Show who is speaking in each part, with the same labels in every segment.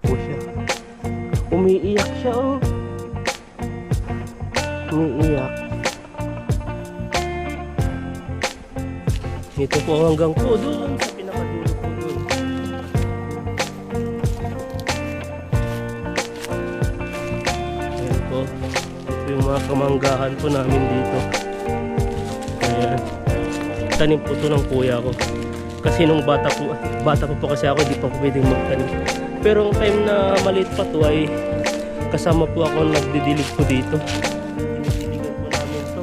Speaker 1: po siya. Umiiyak siya oh. Umiiyak. Ito po hanggang po doon sa pinakadulo po doon. Ayan po. Ito yung mga kamanggahan po namin dito. Ayan. Tanim po to ng kuya ko. Kasi nung bata po, bata po po kasi ako, hindi pa po pwedeng magtanim. Pero ang time na maliit pa to ay kasama po ako nagdidilig po dito. Dinidiligan po namin to.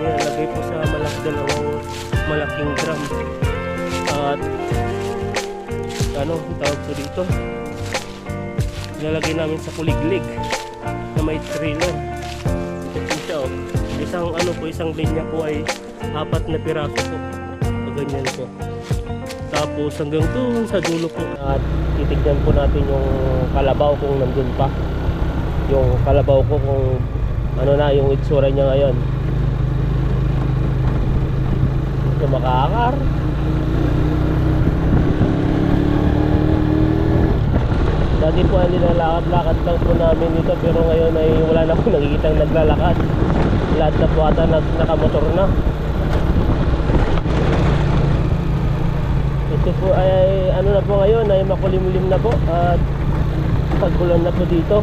Speaker 1: Ayan, lagay po sa malak dalawang malaking drum. At ano, tawag po dito. Nilalagay namin sa kuliglig na may trailer. Ito oh. Isang ano po, isang linya po ay apat na piraso po. So, ganyan po. Tapos hanggang doon sa dulo po. At titignan po natin yung kalabaw kung nandun pa. Yung kalabaw ko kung ano na yung itsura niya ngayon. Ito makaakar. Dati po ay nilalakad-lakad lang po namin dito pero ngayon ay wala na po nakikitang naglalakad. Lahat na po ata nag, nakamotor na. Ito po ay ano na po ngayon ay makulimlim na po at pagulan na po dito.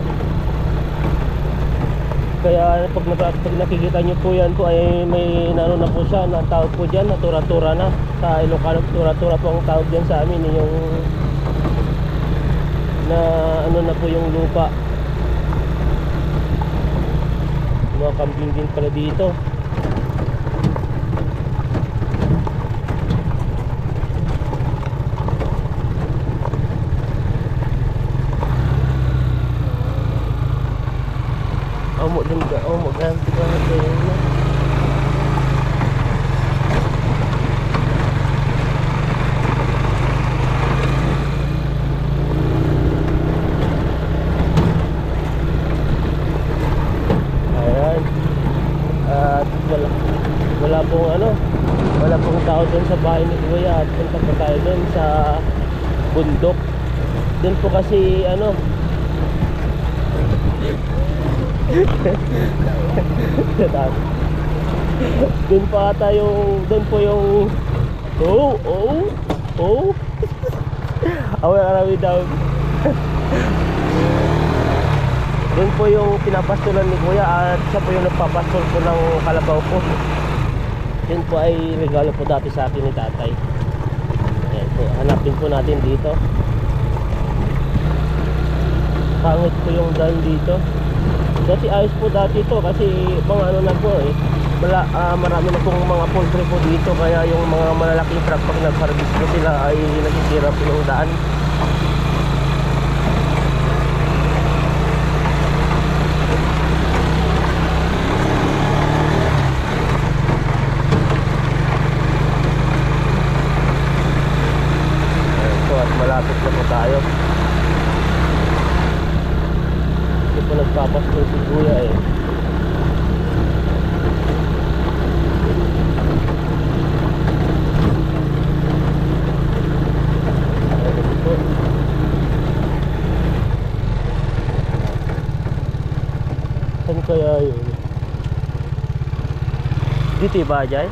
Speaker 1: Kaya pag, pag nakikita nyo po yan po ay may ano na po siya na tawag po dyan na tura-tura na. Sa Ilocano tura-tura po ang tawag dyan sa amin eh, yung na ano na po yung lupa. Mga kambing din pala dito. Oh, mo din ka. Oh, mo ganti ka na kayo na. Ayan. At wala, wala pong ano, wala pong tao doon sa bahay ni Kuya at punta pa tayo sa bundok. Doon po kasi ano, doon pa ata yung doon po yung oh oh oh. Away arawi daw. Doon po yung pinapastulan ni kuya at siya po yung nagpapastol po ng kalabaw ko yun po ay regalo po dati sa akin ni tatay. Ayan po, hanapin po natin dito. Pangit po yung daan dito Dati ayos po dati to kasi mga ano na po eh. Wala, ah, marami na pong mga poultry po dito kaya yung mga malalaking truck pag nag-harvest po sila ay nasisira po yung daan. Ayan po at malapit na po tayo. Hindi po nagpapasko si kuya eh. Saan kaya yun? Dito ba, Jai?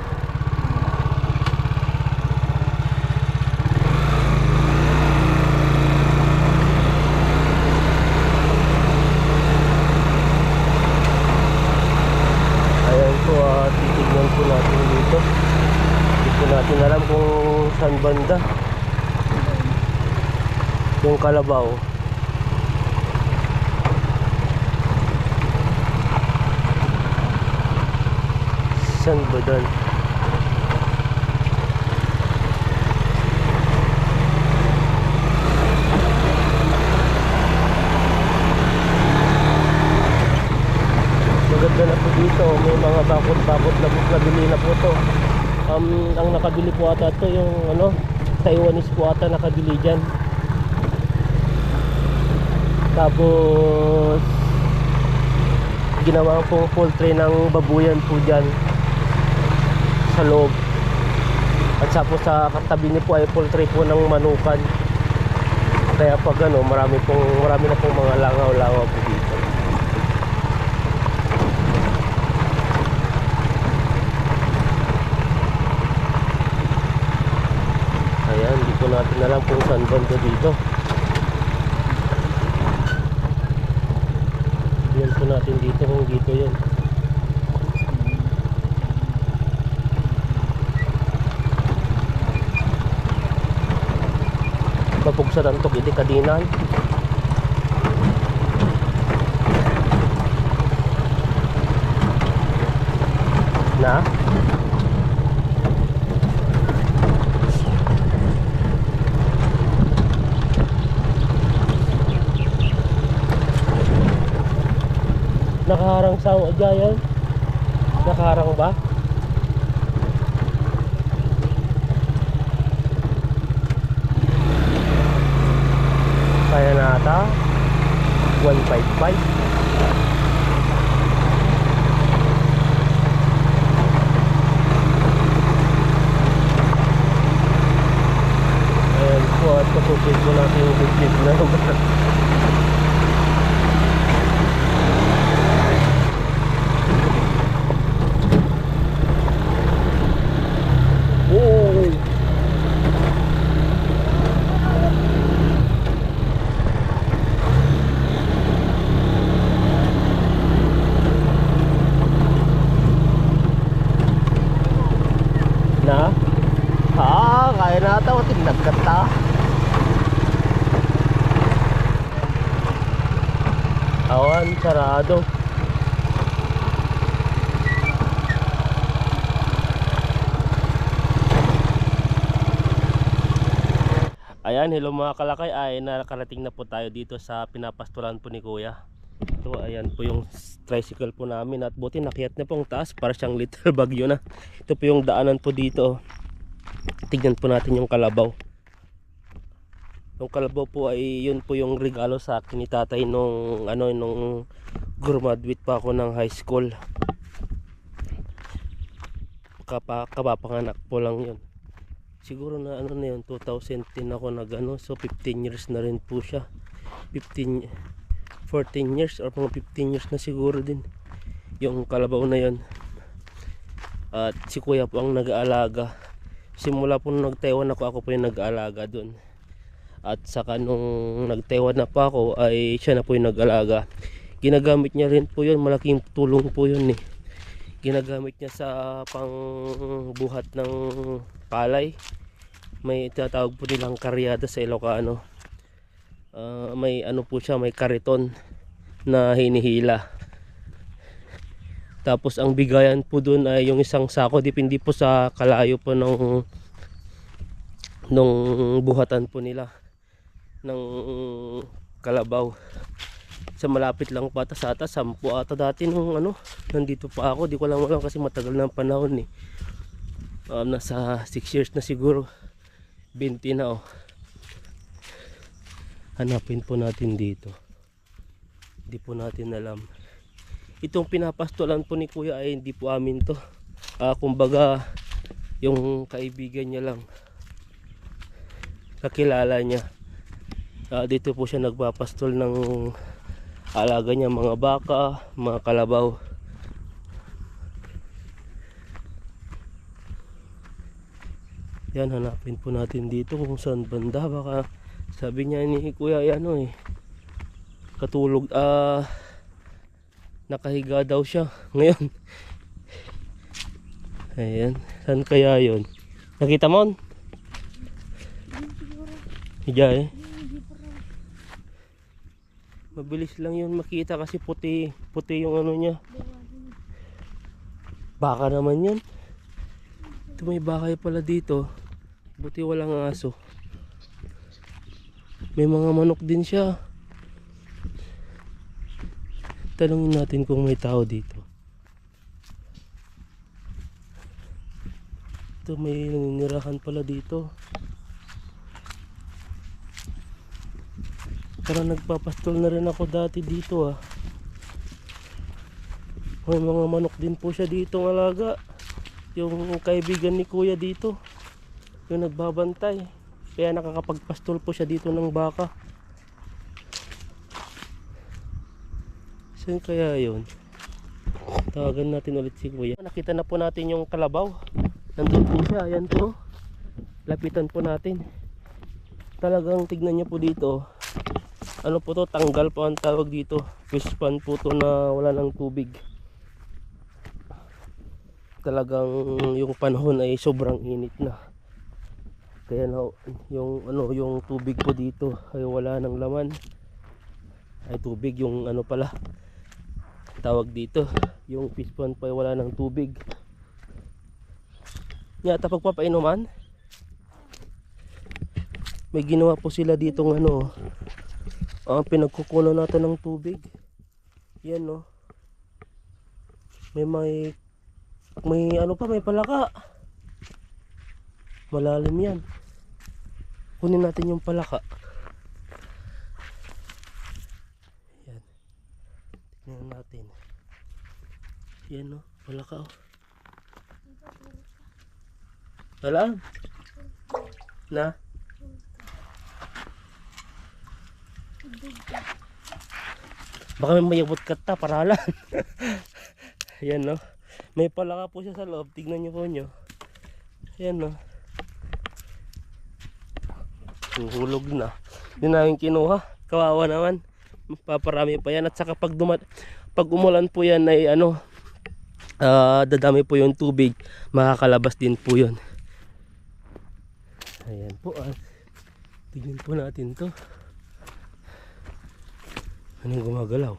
Speaker 1: Ayan po, ah, titignan po natin dito. Hindi po natin alam kung saan banda. Yung kalabaw. Saan ba doon? Maganda na po dito. May mga bakot-bakot na nabili na po to. Um, ang nakabili po ata to yung ano, Taiwanese po ata nakabili dyan. Tapos ginawa pong poultry ng babuyan po dyan sa loob. At tapos sa katabi niyo po ay poultry po ng manukan. Kaya pag ano, marami pong marami na pong mga langaw-langaw po dito. Ayan, hindi ko natin alam kung saan banda dito. Po natin dito kung dito yun. Mapugsa ng tok iti kadinan. Na? Nakaharang sa Jayan? Nakaharang ba? Kaya na ata 155 Ayan po at kapupit ko natin yung bigit na Oh! Na? Ha, kaya na ata. Tinag ka ta. Awan, sarado. Ayan, hello mga kalakay. Ay, nakarating na po tayo dito sa pinapastulan po ni Kuya. Ito, ayan po yung tricycle po namin at buti nakiyat na pong taas para siyang little bagyo na. Ito po yung daanan po dito. Tignan po natin yung kalabaw. Yung kalabaw po ay yun po yung regalo sa akin ni tatay nung ano nung graduate pa ako ng high school. Kapa, kapapanganak po lang yun. Siguro na ano na yun 2010 ako nag ano so 15 years na rin po siya. 15 14 years or mga 15 years na siguro din yung kalabaw na yun. At si kuya po ang nag-aalaga. Simula po nung nag-Taiwan ako, ako po yung nag-aalaga doon. At saka nung nag-Taiwan na pa ako ay siya na po yung nag-alaga. Ginagamit niya rin po yun, malaking tulong po yun eh. Ginagamit niya sa pangbuhat ng palay. May tinatawag po nilang karyada sa Ilocano. Ah, may ano po siya, may kariton na hinihila. Tapos ang bigayan po doon ay yung isang sako, depende po sa kalayo po ng nung buhatan po nila ng kalabaw sa malapit lang pa ata sa ata sampu ata dati nung ano nandito pa ako. Di ko lang alam kasi matagal na ang panahon eh. Um, nasa 6 years na siguro. 20 na oh. Hanapin po natin dito. Hindi po natin alam. Itong pinapastolan po ni kuya ay hindi po amin to. Ah, kumbaga yung kaibigan niya lang. Kakilala niya. Ah, dito po siya nagpapastol ng alaga niya mga baka mga kalabaw. Yan hanapin po natin dito kung saan banda. Baka sabi niya ni kuya ano eh katulog ah nakahiga daw siya. Ngayon. Ayan saan kaya yon nakita mo? Higa eh mabilis lang yun makita kasi puti puti yung ano niya. Baka naman yan ito may bakay pala dito. Buti walang aso. May mga manok din siya. Tanungin natin kung may tao dito. Ito may naninirahan pala dito Parang nagpapastol na rin ako dati dito ah. May mga manok din po siya dito ng alaga. Yung kaibigan ni kuya dito. Yung nagbabantay. Kaya nakakapagpastol po siya dito ng baka. Saan kaya yun? Tawagan natin ulit si kuya. Nakita na po natin yung kalabaw. Nandun po siya. Ayan po. Lapitan po natin. Talagang tignan niyo po dito ano po to? Tanggal po ang tawag dito. Fish pan po to na wala ng tubig. Talagang yung panahon ay sobrang init na. Kaya na yung ano yung tubig po dito ay wala ng laman. Ay tubig yung ano pala tawag dito yung fish pond pa ay wala ng tubig yata pagpapainuman may ginawa po sila dito ng ano ang pinagkukunan natin ng tubig. Yan no? May may may ano pa may palaka. Malalim yan. Kunin natin yung palaka. Yan. Tingnan natin. Yan no? Palaka oh. Wala? Na baka may mayabot ka ta paralan. Yan no? May palaka po siya sa loob. Tignan nyo po nyo yan no? Hulog na. Hindi namin kinuha. Kawawa naman. Paparami pa yan. At saka pag dumat pag umulan po yan ay ano ah, dadami po yung tubig. Makakalabas din po yun. Ayan po ah. tignan po natin to anong gumagalaw?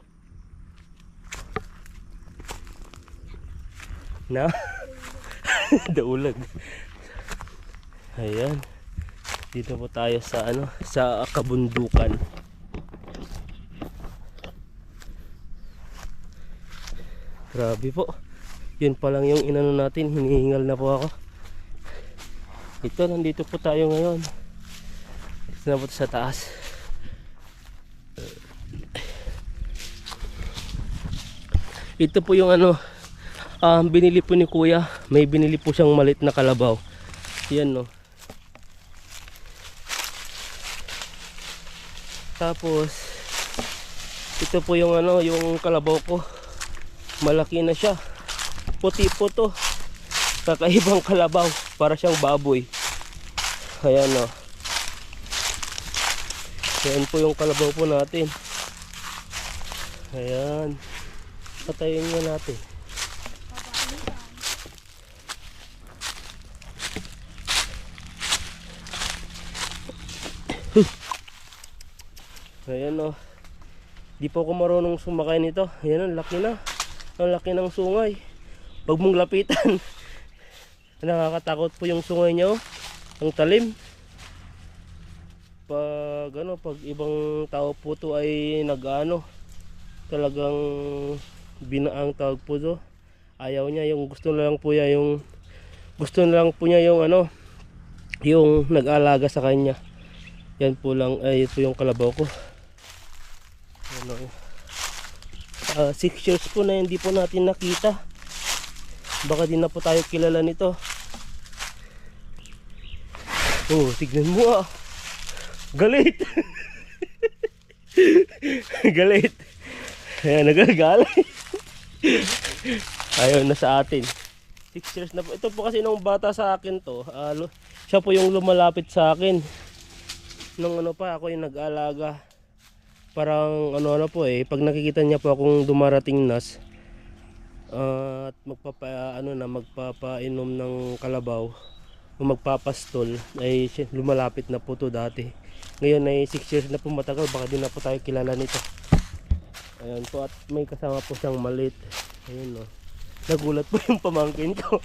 Speaker 1: Na? Daulag ayan. Dito po tayo sa ano sa kabundukan. Grabe po. Yun pa lang yung inano natin hinihingal na po ako. Ito nandito po tayo ngayon. Dito na po sa taas ito po yung ano um, binili po ni kuya. May binili po siyang malit na kalabaw. Yan no? Tapos ito po yung ano yung kalabaw ko. Malaki na siya. Puti po to. Kakaibang kalabaw. Para siyang baboy. Ayan o ayan po yung kalabaw po natin. Ayan patayin nga natin ayan o di po ako marunong sumakay nito ayan ang laki na ang laki ng sungay Huwag mong lapitan. Nakakatakot po yung sungay niya oh. Ang talim. Pag ano, pag ibang tao po to ay nag-ano, talagang binaang tawag po to. Ayaw niya yung gusto na lang po niya yung gusto na lang po niya yung ano, yung nag-alaga sa kanya. Yan po lang ay ito yung kalabaw ko. Ano, uh, six years po na hindi po natin nakita. Baka di na po tayo kilala nito. Oh tignan mo ah. Galit! Galit. Ayan nagagalit ayaw na sa atin. 6 years na po. Ito po kasi nung bata sa akin to lu- siya po yung lumalapit sa akin. Nung ano pa ako yung nag-alaga. Parang ano ano po eh pag nakikita niya po akong dumarating nas ah, at magpapa ano na magpapainom ng kalabaw o magpapastol ay lumalapit na po to dati. Ngayon ay 6 years na po matagal baka di na po tayo kilala nito ayan po at may kasama po siyang malit ayun no nagulat po yung pamangkin ko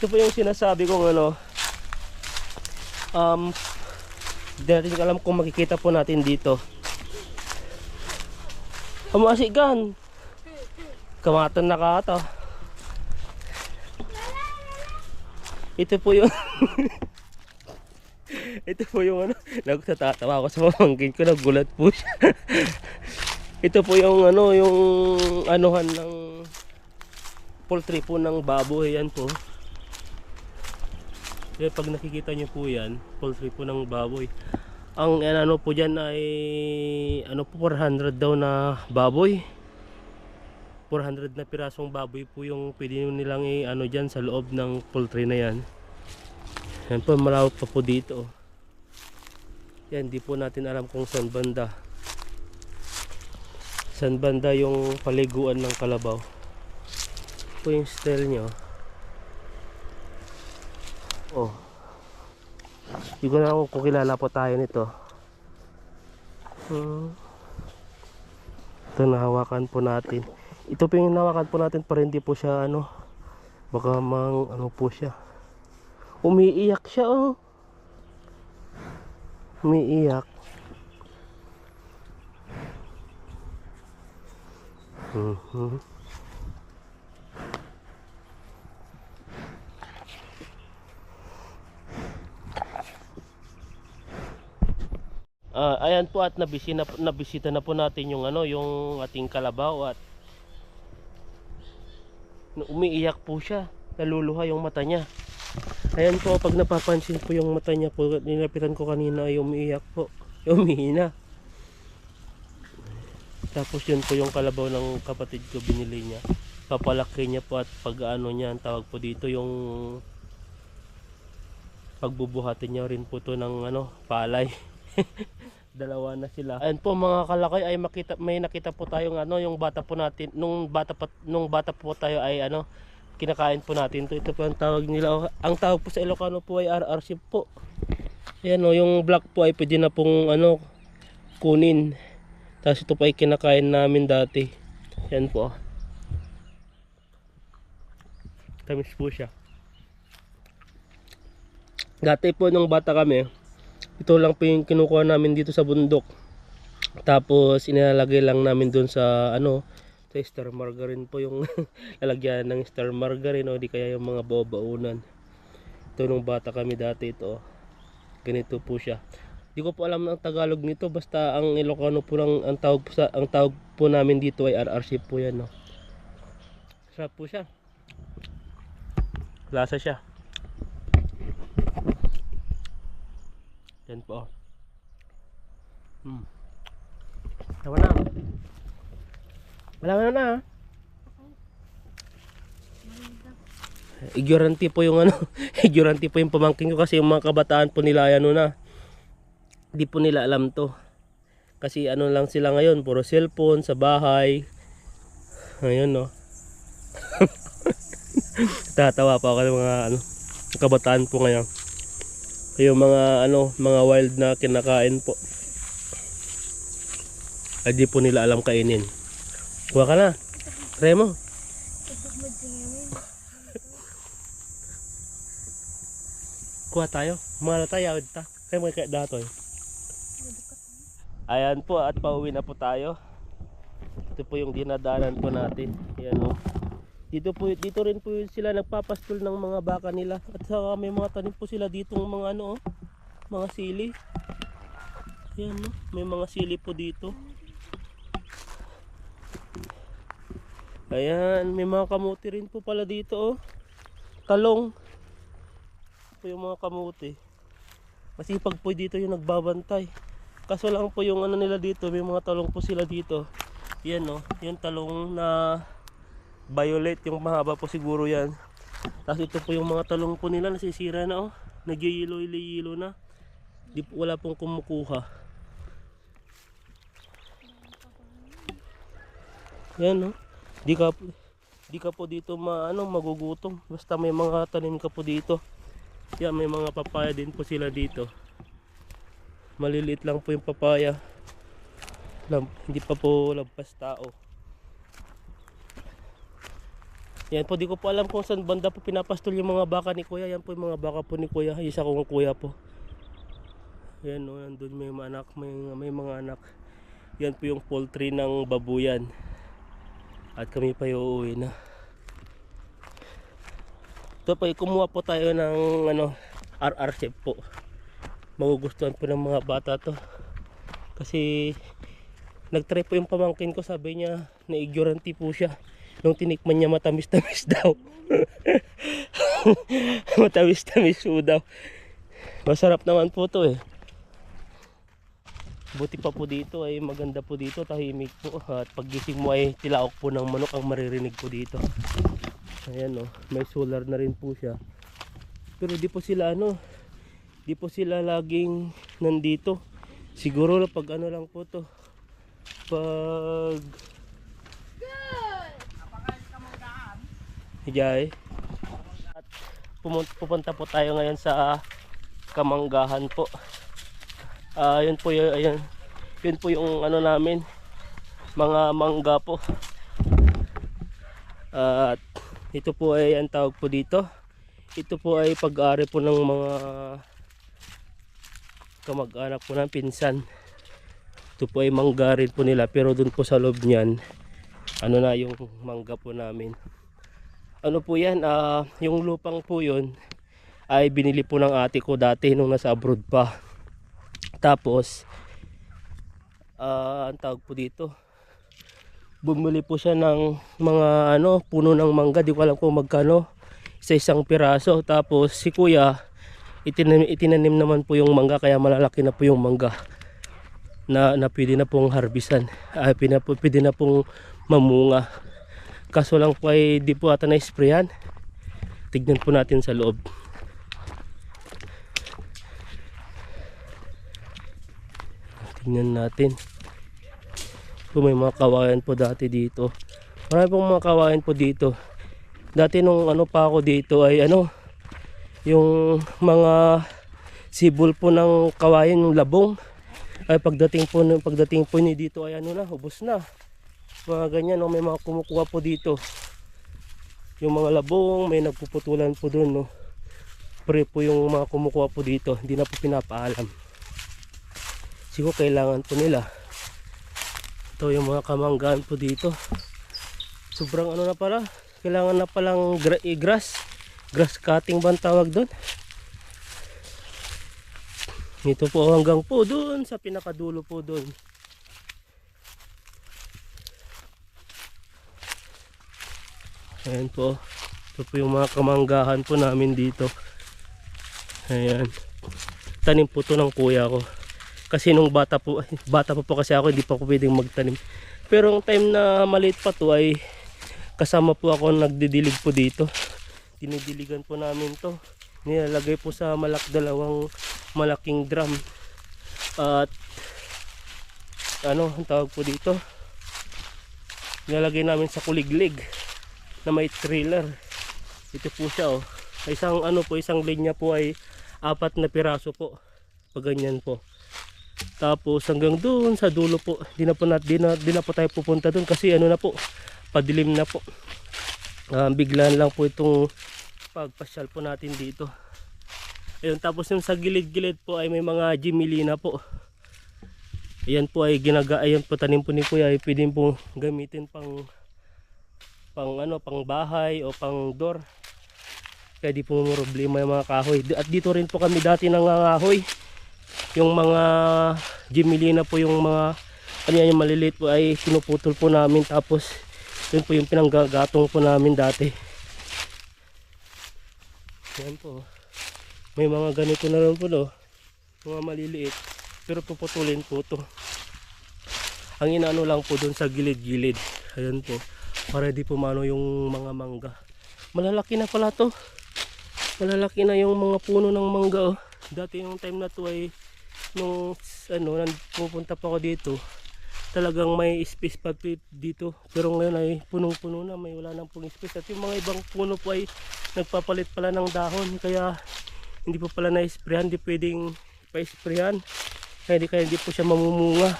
Speaker 1: ito po yung sinasabi kong ano um di natin alam kung makikita po natin dito Kamasigan. Kamatan na ka ata. Ito po yung Ito po yung ano, nagtatatawa ako sa pamangkin ko, nagulat po siya. Ito po yung ano, yung anuhan ng poultry po ng baboy, yan po. Yan, pag nakikita nyo po yan, poultry po ng baboy. Ang ano po dyan ay ano po 400 daw na baboy. 400 na pirasong baboy po yung pwede nilang i-ano dyan sa loob ng poultry na yan. Yan po, malawak pa po dito. Yan, di po natin alam kung saan banda. Saan banda yung paliguan ng kalabaw. Po yung style nyo. Oh. Hindi ko na ako kung kilala po tayo nito. Hmm. Ito nahawakan po natin. Ito po yung nahawakan po natin para hindi po siya ano. Baka mang ano po siya. Umiiyak siya oh. Umiiyak. Mhm. Ah, ayan po at nabisita na, nabisita na po natin yung ano, yung ating kalabaw at umiiyak po siya. Naluluha yung mata niya. Ayan po, pag napapansin po yung mata niya po, nilapitan ko kanina ay umiiyak po. Umihina. Tapos yun po yung kalabaw ng kapatid ko binili niya. Papalaki niya po at pag ano niya, tawag po dito yung pagbubuhatin niya rin po to ng ano, palay. Dalawa na sila. Ayun po mga kalakay ay makita may nakita po tayong ano yung bata po natin nung bata pa, nung bata po tayo ay ano kinakain po natin to. Ito po ang tawag nila. Ang tawag po sa Ilocano po ay RRC po. Ayan o, yung black po ay pwede na pong ano kunin. Tapos ito po ay kinakain namin dati. Yan po. Tamis po siya. Dati po nung bata kami, ito lang po yung kinukuha namin dito sa bundok. Tapos inilalagay lang namin doon sa ano, sa star margarine po yung lalagyan ng star margarine o di kaya yung mga baobaunan. Ito nung bata kami dati ito. Ganito po siya. Di ko po alam ang Tagalog nito basta ang Ilocano po lang ang tawag po sa ang tawag po namin dito ay RRC po yan no. Sarap po siya. Lasa siya. Yan po. oh. Hmm. Tawa na. Wala na na. Ignorante po yung ano, ignorante po yung pamangkin ko kasi yung mga kabataan po nila ay ano na. Di po nila alam to. Kasi ano lang sila ngayon, puro cellphone sa bahay. Ayun no. Tatawa pa ako ng mga ano, kabataan po ngayon. Yung mga ano, mga wild na kinakain po. Ay di po nila alam kainin. Kuha ka na. Try mo. Kuha tayo. Mga tayo. awid ta. Kaya mga kaya dato eh. Ayan po at pauwi na po tayo. Ito po yung dinadaanan po natin. Ayan o. Dito po dito rin po sila nagpapastol ng mga baka nila at saka may mga tanim po sila dito ng mga ano oh, mga sili. Ayan no, may mga sili po dito. Ayan, may mga kamuti rin po pala dito oh. Talong. Po yung mga kamuti. Masipag po dito yung nagbabantay. Kaso lang po yung ano nila dito, may mga talong po sila dito. Yan no, yung talong na violet, yung mahaba po siguro yan. Tapos ito po yung mga talong po nila nasisira na oh. Nagyayilo-yilo na. Di wala pong kumukuha. Yan no. Di ka di ka po dito ma, ano, magugutom. Basta may mga tanim ka po dito. Yan, may mga papaya din po sila dito. Maliliit lang po yung papaya. Lam, hindi pa po lampas tao. Yan po, di ko po alam kung saan banda po pinapastol yung mga baka ni Kuya. Yan po yung mga baka po ni Kuya. Isa kong Kuya po. Yan o, nandun may mga anak, may, may mga anak. Yan po yung poultry ng babuyan. At kami pa yung uuwi na. Ito po, kumuha po tayo ng ano, RR po. Magugustuhan po ng mga bata to. Kasi nagtry po yung pamangkin ko, sabi niya na ignorante po siya. Nung tinikman niya matamis-tamis daw. matamis-tamis po daw. Masarap naman po to eh. Buti pa po dito ay maganda po dito, tahimik po. At paggising mo ay tilaok po ng manok ang maririnig po dito. Ayan oh, may solar na rin po siya. Pero di po sila ano, di po sila laging nandito. Siguro pag ano lang po to. Pag Hijay. At pupunta po tayo ngayon sa Kamanggahan po. Ah, yun po yung ayun. Yun po yung ano namin mga mangga po. At ito po ay ang tawag po dito. Ito po ay pag-ari po ng mga kamag-anak po ng pinsan. Ito po ay mangga rin po nila pero dun po sa loob niyan ano na yung mangga po namin. Ano po yan, ah, yung lupang po yun ay binili po ng ate ko dati nung nasa abroad pa. Tapos, ah, ang tawag po dito, bumili po siya ng mga ano, puno ng mangga, di ko alam kung magkano, sa isang piraso. Tapos si kuya, itinanim, itinanim naman po yung mangga, kaya malalaki na po yung mangga na, na pwede na pong harbisan, ay pwede na, po, pwede na pong mamunga. Kaso lang po ay di po ata na-sprayan. Tignan po natin sa loob. Tignan natin. Po may mga kawayan po dati dito. Marami pong mga kawayan po dito. Dati nung ano pa ako dito ay ano yung mga sibol po ng kawayan yung labong. Ay pagdating po ng pagdating po ni dito ay ano na ubos na. Mga ganyan no? May mga kumukuha po dito. Yung mga labong may nagpuputulan po doon no? Pre po yung mga kumukuha po dito. Hindi na po pinapaalam. Siguro kailangan po nila. Ito yung mga kamanggaan po dito. Sobrang ano na pala. Kailangan na palang gra eh, grass cutting ba ang tawag doon ito po hanggang po doon sa pinakadulo po doon Ayan po. Ito po yung mga kamanggahan po namin dito. Ayan. Tanim po to ng kuya ko. Kasi nung bata po, bata pa po kasi ako, hindi pa ako pwedeng magtanim. Pero ang time na maliit pa to ay kasama po ako nagdidilig po dito. Dinidiligan po namin to. Nilalagay po sa malak dalawang malaking drum. At ano, ang tawag po dito. Nilalagay namin sa kuliglig na may trailer. Ito po siya oh. Isang ano po, isang linya po ay apat na piraso po. Pag ganyan po. Tapos hanggang doon sa dulo po, di na po na, di na, di na po tayo pupunta doon kasi ano na po, padilim na po. Ah, biglaan lang po itong pagpasyal po natin dito. Ayun, tapos yung sa gilid-gilid po ay may mga jimilina po. Ayan po ay ginaga, ayan po tanim po ni Kuya ay pwedeng po gamitin pang pang ano, pang bahay o pang door. Kaya di po problema yung mga kahoy. At dito rin po kami dati nangangahoy. Yung mga jimilina po yung mga ano yung maliliit po ay pinuputol po namin tapos yun po yung pinanggagatong po namin dati. Yan po. May mga ganito na rin po no. Mga maliliit. Pero puputulin po to. Ang inaano lang po doon sa gilid-gilid. Ayan po para di pumano yung mga mangga malalaki na pala to malalaki na yung mga puno ng mangga oh. dati yung time na to ay nung ano pupunta pa ako dito talagang may space pa dito pero ngayon ay punong puno na may wala nang pong space at yung mga ibang puno po ay nagpapalit pala ng dahon kaya hindi po pala na-sprayan hindi pwedeng pa-sprayan kaya hindi, kaya hindi po siya mamumunga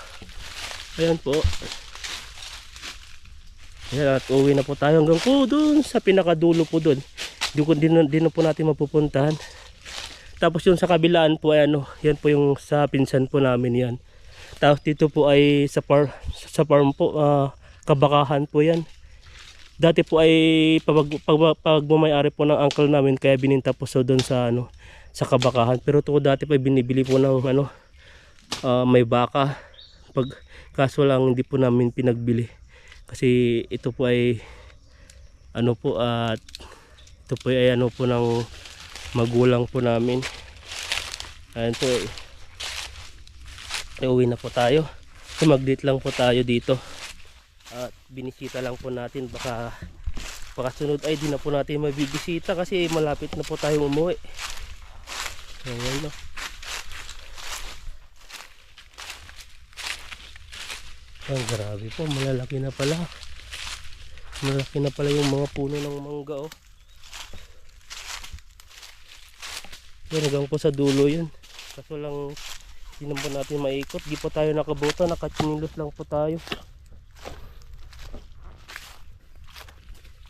Speaker 1: ayan po Ayan, at uwi na po tayo hanggang po doon sa pinakadulo po doon. Di, ko- di, na- di na po natin mapupuntahan. Tapos yung sa kabilaan po ay ano, yan po yung sa pinsan po namin yan. Tapos dito po ay sa, par, sa farm po, ah, kabakahan po yan. Dati po ay pag, pag, pag po ng uncle namin kaya bininta po so doon sa ano sa kabakahan. Pero to dati pa binibili po ng ano ah, may baka. Pag kaso lang hindi po namin pinagbili kasi ito po ay ano po at ito po ay ano po ng magulang po namin ayan po eh. uwi na po tayo. Sumaglit lang po tayo dito. At binisita lang po natin baka baka sunod ay di na po natin mabibisita kasi malapit na po tayo umuwi. Ayan no. Ang grabe po, malalaki na pala. Malaki na pala yung mga puno ng mangga oh. Yan, hanggang po sa dulo yun. Kaso lang, hindi natin maikot. Di po tayo nakabuta, nakachinilos lang po tayo.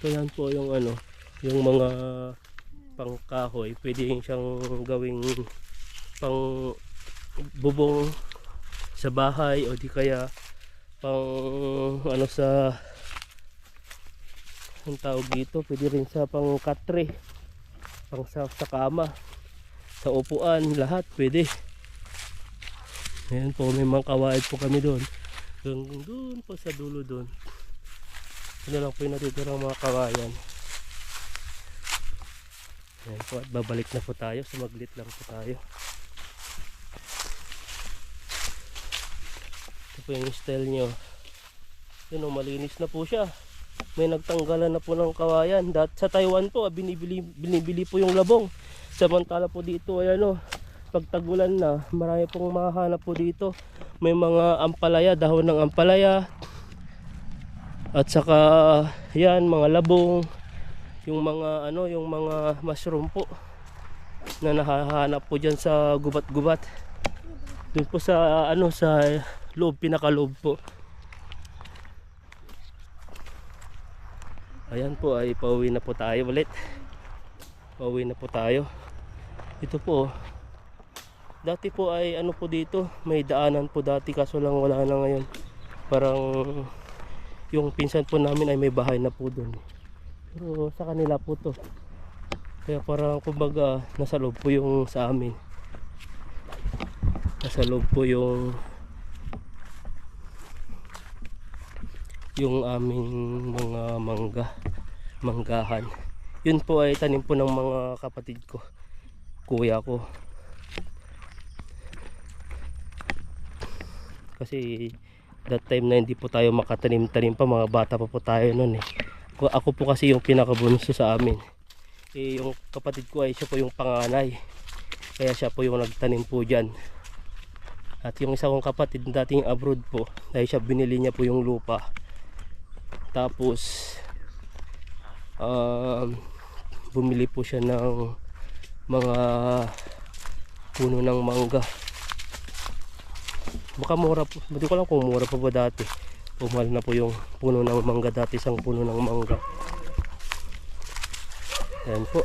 Speaker 1: Kaya po yung ano, yung mga pangkahoy, pwede siyang gawing pang bubong sa bahay o di kaya pang ano sa ang tawag dito, pwede rin sa pang katre, pang sa, sa kama, sa upuan, lahat pwede. Ayan po, may mga kawaid po kami doon. Hanggang doon po sa dulo doon. Ano lang po yung natitirang mga kawayan. Ayan po, at babalik na po tayo. Sumaglit lang po tayo. Ito po yung style nyo. Yun o, malinis na po siya. May nagtanggalan na po ng kawayan. Dat sa Taiwan po, ah, binibili, binibili po yung labong. Samantala po dito, ayan o, pag tagulan na, marami pong mahanap po dito. May mga ampalaya, dahon ng ampalaya. At saka, yan, mga labong. Yung mga, ano, yung mga mushroom po. Na nahahanap po dyan sa gubat-gubat. Doon po sa, ano, sa loob, pinakaloob po. Ayan po ay pauwi na po tayo ulit. Pauwi na po tayo. Ito po. Dati po ay ano po dito, may daanan po dati kaso lang wala na ngayon. Parang yung pinsan po namin ay may bahay na po doon. Pero sa kanila po to. Kaya parang kumbaga nasa loob po yung sa amin. Nasa loob po yung yung aming mga mangga manggahan yun po ay tanim po ng mga kapatid ko kuya ko kasi that time na hindi po tayo makatanim-tanim pa mga bata pa po tayo noon eh. Ako, po kasi yung pinakabunso sa amin. Eh yung kapatid ko ay siya po yung panganay. Kaya siya po yung nagtanim po dyan. At yung isa kong kapatid dating abroad po dahil siya binili niya po yung lupa. Tapos um, bumili po siya ng mga puno ng mangga. Baka mura po. Hindi ko lang kung mura pa ba dati. Pumal na po yung puno ng mangga dati, isang puno ng mangga. Ayan po.